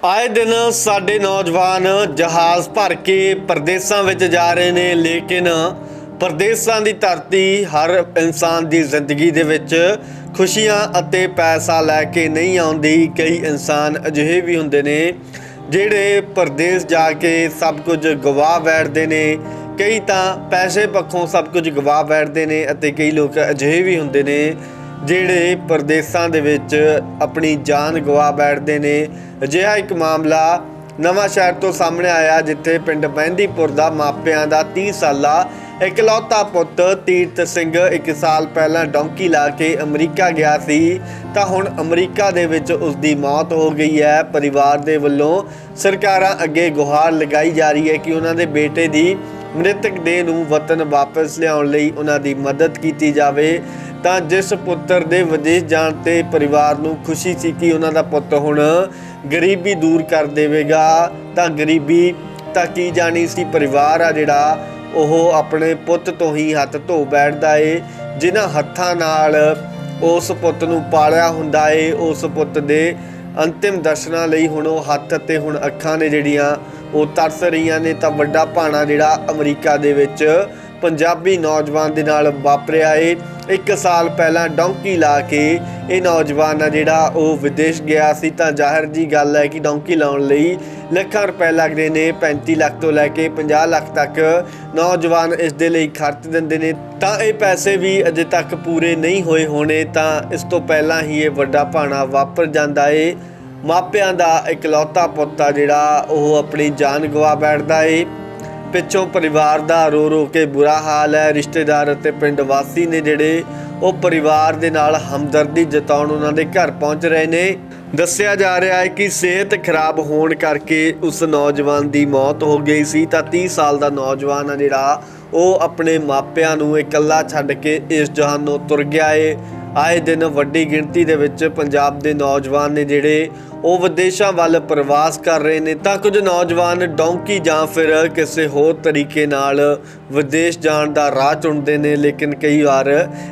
ਆਏ ਦਿਨ ਸਾਡੇ ਨੌਜਵਾਨ ਜਹਾਜ਼ ਭਰ ਕੇ ਪਰਦੇਸਾਂ ਵਿੱਚ ਜਾ ਰਹੇ ਨੇ, ਲੇਕਿਨ ਪਰਦੇਸਾਂ ਦੀ ਧਰਤੀ ਹਰ ਇਨਸਾਨ ਦੀ ਜ਼ਿੰਦਗੀ ਦੇ ਵਿੱਚ ਖੁਸ਼ੀਆਂ ਅਤੇ ਪੈਸਾ ਲੈ ਕੇ ਨਹੀਂ ਆਉਂਦੀ। ਕਈ ਇਨਸਾਨ ਅਜਿਹੇ ਵੀ ਹੁੰਦੇ ਨੇ ਜਿਹੜੇ ਪਰਦੇਸ ਜਾ ਕੇ ਸਭ ਕੁਝ ਗਵਾ ਬੈਠਦੇ ਨੇ। ਕਈ ਤਾਂ ਪੈਸੇ ਪੱਖੋਂ ਸਭ ਕੁਝ ਗਵਾ ਬੈਠਦੇ ਨੇ ਅਤੇ ਕਈ ਲੋਕ ਅਜਿਹੇ ਵੀ ਹੁੰਦੇ ਨੇ ਜਿਹੜੇ ਪਰਦੇਸਾਂ ਦੇ ਵਿੱਚ ਆਪਣੀ ਜਾਨ ਗਵਾ ਬੈਠਦੇ ਨੇ। ਅਜਿਹਾ ਇੱਕ ਮਾਮਲਾ ਨਵਾਂ ਸ਼ਹਿਰ ਤੋਂ ਸਾਹਮਣੇ ਆਇਆ, ਜਿੱਥੇ ਪਿੰਡ ਮਹਿੰਦੀਪੁਰ ਦਾ ਮਾਪਿਆਂ ਦਾ 30 ਸਾਲਾ ਇਕਲੌਤਾ ਪੁੱਤ ਤੀਰਥ ਸਿੰਘ ਇੱਕ ਸਾਲ ਪਹਿਲਾਂ ਡੌਂਕੀ ਲਾ ਕੇ ਅਮਰੀਕਾ ਗਿਆ ਸੀ। ਤਾਂ ਹੁਣ ਅਮਰੀਕਾ ਦੇ ਵਿੱਚ ਉਸ ਦੀ ਮੌਤ ਹੋ ਗਈ ਹੈ। ਪਰਿਵਾਰ ਦੇ ਵੱਲੋਂ ਸਰਕਾਰਾਂ ਅੱਗੇ ਗੁਹਾਰ ਲਗਾਈ ਜਾ ਰਹੀ ਹੈ ਕਿ ਉਹਨਾਂ ਦੇ ਬੇਟੇ ਦੀ ਮ੍ਰਿਤਕ ਦੇਹ ਨੂੰ ਵਤਨ ਵਾਪਸ ਲਿਆਉਣ ਲਈ ਉਹਨਾਂ ਦੀ ਮਦਦ ਕੀਤੀ ਜਾਵੇ, ਤਾਂ ਜਿਸ ਪੁੱਤਰ ਦੇ ਵਿਦੇਸ਼ ਜਾਣ ਤੇ ਪਰਿਵਾਰ ਨੂੰ ਖੁਸ਼ੀ ਸੀ ਕਿ ਉਹਨਾਂ ਦਾ ਪੁੱਤ ਹੁਣ ਗਰੀਬੀ ਦੂਰ ਕਰ ਦੇਵੇਗਾ, ਤਾਂ ਗਰੀਬੀ ਤਾਂ ਕੀ ਜਾਣੀ ਸੀ ਪਰਿਵਾਰ ਆ ਜਿਹੜਾ ਉਹ ਆਪਣੇ ਪੁੱਤ ਤੋਂ ਹੀ ਹੱਥ ਧੋ ਬੈਠਦਾ ਏ, ਜਿਨ੍ਹਾਂ ਹੱਥਾਂ ਨਾਲ ਉਸ ਪੁੱਤ ਨੂੰ ਪਾਲਿਆ ਹੁੰਦਾ ਏ, ਉਸ ਪੁੱਤ ਦੇ ਅੰਤਿਮ ਦਰਸ਼ਨਾਂ ਲਈ ਹੁਣ ਉਹ ਹੱਥ ਅਤੇ ਹੁਣ ਅੱਖਾਂ ਨੇ ਜਿਹੜੀਆਂ ਉਹ ਤਰਸ ਰਹੀਆਂ ਨੇ ਤਾਂ ਵੱਡਾ ਭਾਣਾ ਜਿਹੜਾ ਅਮਰੀਕਾ ਦੇ ਵਿੱਚ ਪੰਜਾਬੀ ਨੌਜਵਾਨ ਦੇ ਨਾਲ ਵਾਪਰਿਆ ਏ। ਇੱਕ ਸਾਲ ਪਹਿਲਾਂ ਡੌਂਕੀ ਲਾ ਕੇ ਇਹ ਨੌਜਵਾਨ ਆ ਜਿਹੜਾ ਉਹ ਵਿਦੇਸ਼ ਗਿਆ ਸੀ ਤਾਂ ਜ਼ਾਹਿਰ ਜੀ ਗੱਲ ਹੈ ਕਿ ਡੌਂਕੀ ਲਾਉਣ ਲਈ ਲੱਖਾਂ ਰੁਪਏ ਲੱਗਦੇ ਨੇ 35 ਲੱਖ ਤੋਂ ਲੈ ਕੇ 50 ਲੱਖ ਤੱਕ ਨੌਜਵਾਨ ਇਸ ਦੇ ਲਈ ਖਰਚ ਦਿੰਦੇ ਨੇ। ਤਾਂ ਇਹ ਪੈਸੇ ਵੀ ਅਜੇ ਤੱਕ ਪੂਰੇ ਨਹੀਂ ਹੋਏ ਹੋਣੇ ਤਾਂ ਇਸ ਤੋਂ ਪਹਿਲਾਂ ਹੀ ਇਹ ਵੱਡਾ ਭਾਣਾ ਵਾਪਰ ਜਾਂਦਾ ਏ। ਮਾਪਿਆਂ ਦਾ ਇਕਲੌਤਾ ਪੁੱਤ ਆ ਜਿਹੜਾ ਉਹ ਆਪਣੀ ਜਾਨ ਗਵਾ ਬੈਠਦਾ ਏ। ਪਿੱਛੋਂ ਪਰਿਵਾਰ ਦਾ ਰੋ ਰੋ ਕੇ ਬੁਰਾ ਹਾਲ ਹੈ। ਰਿਸ਼ਤੇਦਾਰ ਅਤੇ ਪਿੰਡ ਵਾਸੀ ਨੇ ਜਿਹੜੇ ਉਹ ਪਰਿਵਾਰ ਦੇ ਨਾਲ ਹਮਦਰਦੀ ਜਤਾਉਣ ਉਹਨਾਂ ਦੇ ਘਰ ਪਹੁੰਚ ਰਹੇ ਨੇ। ਦੱਸਿਆ ਜਾ ਰਿਹਾ ਹੈ ਕਿ ਸਿਹਤ ਖਰਾਬ ਹੋਣ ਕਰਕੇ ਉਸ ਨੌਜਵਾਨ ਦੀ ਮੌਤ ਹੋ ਗਈ ਸੀ। ਤਾਂ 30 ਸਾਲ ਦਾ ਨੌਜਵਾਨ ਆ ਜਿਹੜਾ ਉਹ ਆਪਣੇ ਮਾਪਿਆਂ ਨੂੰ ਇਕੱਲਾ ਛੱਡ ਕੇ ਇਸ ਜਹਾਨੋਂ ਤੁਰ ਗਿਆ ਏ। ਆਏ ਦਿਨ ਵੱਡੀ ਗਿਣਤੀ ਦੇ ਵਿੱਚ ਪੰਜਾਬ ਦੇ ਨੌਜਵਾਨ ਨੇ ਜਿਹੜੇ ਉਹ ਵਿਦੇਸ਼ਾਂ ਵੱਲ ਪ੍ਰਵਾਸ ਕਰ ਰਹੇ ਨੇ, ਤਾਂ ਕੁਝ ਨੌਜਵਾਨ ਡੌਂਕੀ ਜਾਂ ਫਿਰ ਕਿਸੇ ਹੋਰ ਤਰੀਕੇ ਨਾਲ ਵਿਦੇਸ਼ ਜਾਣ ਦਾ ਰਾਹ ਚੁਣਦੇ ਨੇ, ਲੇਕਿਨ ਕਈ ਵਾਰ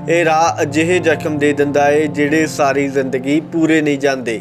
ਇਹ ਰਾਹ ਅਜਿਹੇ ਜ਼ਖਮ ਦੇ ਦਿੰਦਾ ਏ ਜਿਹੜੇ ਸਾਰੀ ਜ਼ਿੰਦਗੀ ਪੂਰੇ ਨਹੀਂ ਜਾਂਦੇ।